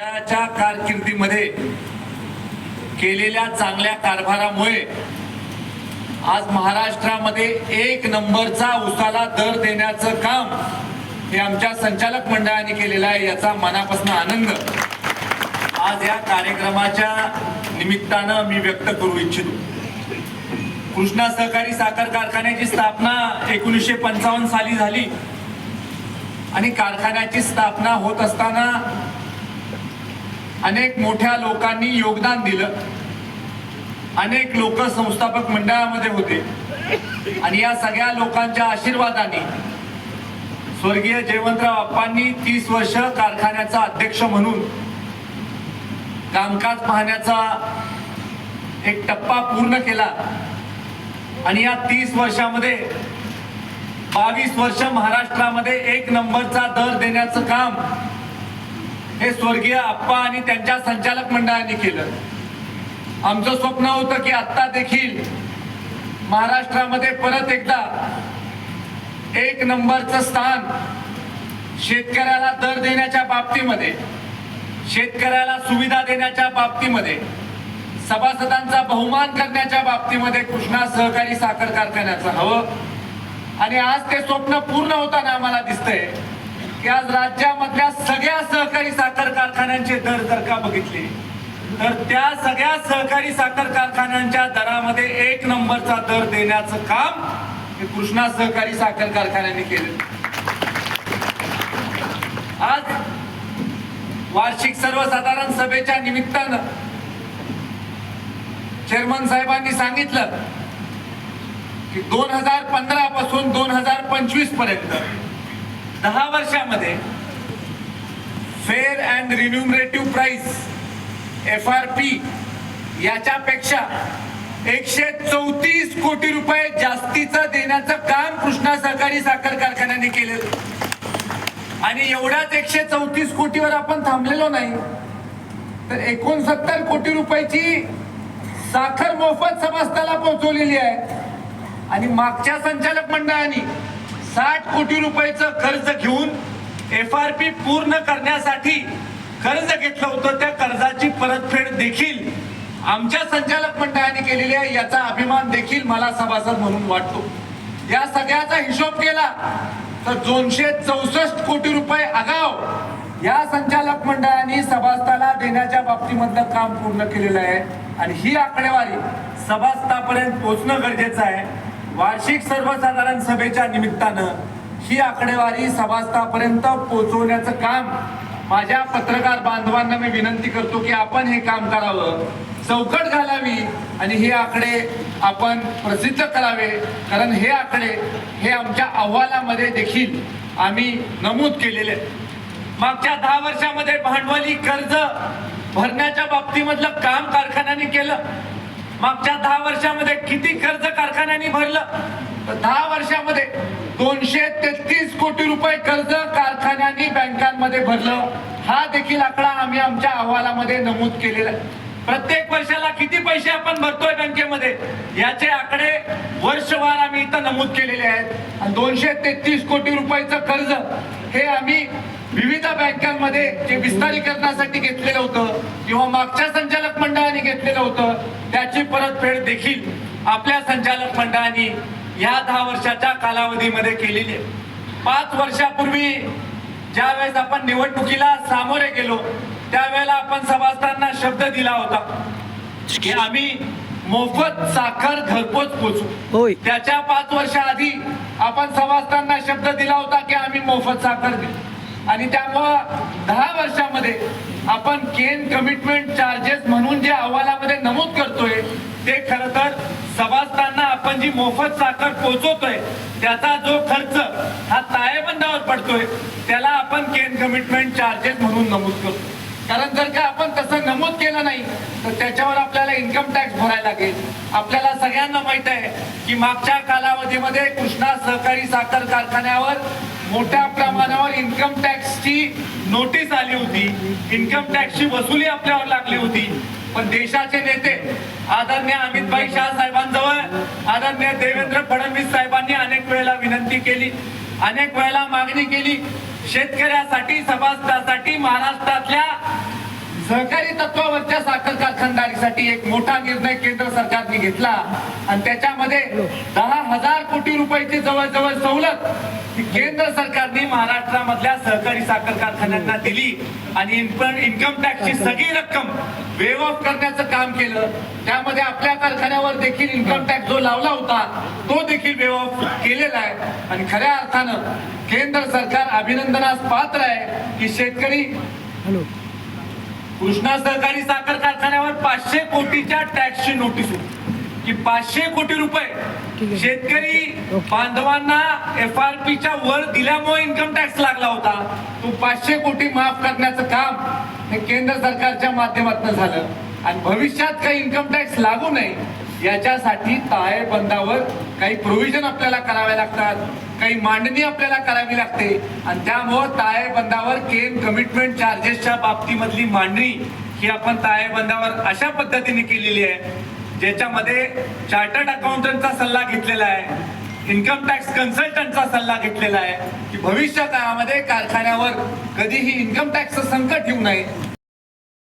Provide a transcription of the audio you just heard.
च्या कारकिर्दीमध्ये केलेल्या चांगल्या कारभारामुळे आज महाराष्ट्रामध्ये एक नंबरचा उसाला दर देण्याचं काम हे आमच्या संचालक मंडळाने केलेलं आहे याचा मनापासून आनंद. आज या कार्यक्रमाच्या निमित्तानं मी व्यक्त करू इच्छितो. कृष्णा सहकारी साखर कारखान्याची स्थापना एकोणीसशे पंचावन्न साली झाली. आणि कारखान्याची स्थापना होत असताना अनेक मोठ्या लोकांनी योगदान दिलं. अनेक लोक संस्थापक मंडळामध्ये होते. आणि या सगळ्या लोकांच्या आशीर्वादाने स्वर्गीय जयवंतराव अप्पांनी तीस वर्ष कारखान्याचा अध्यक्ष म्हणून कामकाज पाहण्याचा एक टप्पा पूर्ण केला. आणि या तीस वर्षामध्ये बावीस वर्ष महाराष्ट्रामध्ये एक नंबरचा दर देण्याचं काम हे स्वर्गीय आप्पा आणि त्यांच्या संचालक मंडळाने केलं. आमचं स्वप्न होतं की आत्ता देखील महाराष्ट्रामध्ये परत एकदा एक नंबरचं स्थान शेतकऱ्याला दर देण्याच्या बाबतीमध्ये शेतकऱ्याला सुविधा देण्याच्या बाबतीमध्ये सभासदांचा बहुमान करण्याच्या बाबतीमध्ये कृष्णा सहकारी साखर कारखान्याचं हवं. आणि आज ते स्वप्न पूर्ण होताना आम्हाला दिसतंय. की आज राज्यामधल्या सगळ्या सहकारी साखर कारखान्यांचे दर जर का बघितले तर त्या सगळ्या सहकारी साखर कारखान्यांच्या दरामध्ये एक नंबरचा दर देण्याचं काम हे कृष्णा सहकारी साखर कारखान्याने केलं. आज वार्षिक सर्वसाधारण सभेच्या निमित्तानं चेअरमन साहेबांनी सांगितलं की दोन हजार पंधरा पासून दोन हजार पंचवीसपर्यंत दहा वर्षामध्ये fair and remunerative price F R P याच्यापेक्षा एकशे चौतीस कोटी रुपये जास्तीचं देण्याचं काम कृष्णा सहकारी साखर कारखान्याने केलं आणि एवढाच एकशे चौतीस कोटीवर आपण थांबलेलो नाही तर एकोणसत्तर कोटी रुपयाची साखर मोफत समस्ताला पोहोचवलेली आहे. आणि मागच्या संचालक मंडळाने साठ कोटी रुपयाचं कर्ज घेऊन एफ आर पी पूर्ण करण्यासाठी कर्ज घेतलं होतं. त्या कर्जाची परतफेड देखील आमच्या संचालक मंडळाने केलेली आहे. याचा अभिमान देखील मला सभासद म्हणून वाटतो. या सगळ्याचा हिशोब केला तर दोनशे चौसष्ट कोटी रुपये आगाव या संचालक मंडळाने सभासदाला देण्याच्या बाबतीमधलं काम पूर्ण केलेलं आहे. आणि ही आकडेवारी सभासदापर्यंत पोहोचणं गरजेचं आहे. वार्षिक सर्वसाधारण सभेच्या निमित्तानं ही आकडेवारी सभास्थापर्यंत पोहोचवण्याचं काम माझ्या पत्रकार बांधवांना मी विनंती करतो की आपण हे काम करावं चौकट घालावी आणि हे आकडे आपण प्रसिद्ध करावे. कारण हे आकडे हे आमच्या अहवालामध्ये देखील आम्ही नमूद केलेले मागच्या दहा वर्षामध्ये भांडवली कर्ज भरण्याच्या बाबतीमधलं काम कारखान्याने केलं. मागच्या दहा वर्षामध्ये किती कर्ज कारखान्याने भरलं? दहा वर्षामध्ये दोनशे तेहतीस कोटी रुपये कर्ज कारखान्यांनी बँकांमध्ये भरलं. हा देखील आकडा आम्ही आमच्या अहवालामध्ये नमूद केलेला आहे. प्रत्येक वर्षाला किती पैसे आपण भरतोय बँकेमध्ये? याचे आकडे वर्षवार आम्ही इथं नमूद केलेले आहेत. आणि दोनशे तेहतीस कोटी रुपयाचं कर्ज हे आम्ही विविध बँकांमध्ये जे विस्तारीकरणासाठी घेतलेलं होतं किंवा मागच्या संचालक मंडळाने घेतलेलं होतं त्याची परतफेड देखील आपल्या संचालक मंडळाने या दहा वर्षाच्या कालावधीमध्ये केलेली आहे. पाच वर्षापूर्वी ज्या वेळेस आपण निवडणुकीला सामोरे गेलो त्यावेळेला आपण सभासदांना शब्द दिला होता की आम्ही मोफत साखर घरपोच पोचू. त्याच्या पाच वर्षाआधी आपण सभासदांना शब्द दिला होता की आम्ही मोफत साखर देऊ. आणि त्यामुळं दहा वर्षामध्ये आपण केन कमिटमेंट चार्जेस म्हणून जे अहवालामध्ये नमूद करतोय ते खर तर सभासदांना आपण जी मोफत साखर पोहोचवतोय त्याचा जो खर्च हा ताळेबंदावर पडतोय त्याला आपण केन कमिटमेंट चार्जेस म्हणून नमूद करतो कारण जर का आपण तसं नमूद केलं नाही तर त्याच्यावर आपल्याला इन्कम टॅक्स भरायला लागेल. आपल्याला सगळ्यांना माहीत आहे की मागच्या कालावधीमध्ये कृष्णा सहकारी साखर कारखान्यावर मोठ्या प्रमाणावर इन्कम टॅक्सची नोटीस आली होती. इन्कम टॅक्सची वसुली आपल्यावर लागली होती. पण देशाचे नेते आदरणीय अमितभाई शाह साहेबांजवळ आदरणीय देवेंद्र फडणवीस साहेबांनी अनेक वेळेला विनंती केली. अनेक वेळेला मागणी केली. शेतकऱ्यासाठी सभासदासाठी महाराष्ट्रातल्या सहकारी तत्वावरच्या साखर कारखानदारीसाठी एक मोठा निर्णय केंद्र सरकारने घेतला. आणि त्याच्यामध्ये दहा हजार कोटी रुपयाची जवळजवळ सवलत केंद्र सरकारने महाराष्ट्रामधल्या सहकारी साखर कारखान्यांना दिली. आणि इन्कम टॅक्सची सगळी रक्कम वेव ऑफ करण्याचं काम केलं. त्यामध्ये आपल्या कारखान्यावर देखील इन्कम टॅक्स जो लावला होता तो देखील वेव ऑफ केलेला आहे. आणि खऱ्या अर्थानं केंद्र सरकार अभिनंदनास पात्र आहे की शेतकरी कृष्णा सहकारी साखर कारखान्यावर पाचशे कोटीच्या टॅक्सची नोटीस होती की पाचशे कोटी रुपये. शेतकरी. बांधवांना एफ आर पीच्या वर दिल्यामुळे इन्कम टॅक्स लागला होता तो पाचशे कोटी माफ करण्याचं काम हे केंद्र सरकारच्या माध्यमातून झालं आणि भविष्यात काही इन्कम टॅक्स लागू नये याच्यासाठी ताळेबंदावर काही प्रोव्हिजन आपल्याला करावे लागतात काही मांडणी आपल्याला करावी लागते. आणि त्यामुळं ताळेबंदावर केन कमिटमेंट चार्जेसच्या बाबतीमधली मांडणी ही आपण ताळेबंदावर अशा पद्धतीने केलेली आहे ज्याच्यामध्ये चार्टर्ड अकाउंटंटचा सल्ला घेतलेला आहे इन्कम टॅक्स कन्सल्टंटचा सल्ला घेतलेला आहे की भविष्य काळामध्ये कारखान्यावर कधीही इन्कम टॅक्सचं संकट येऊ नये.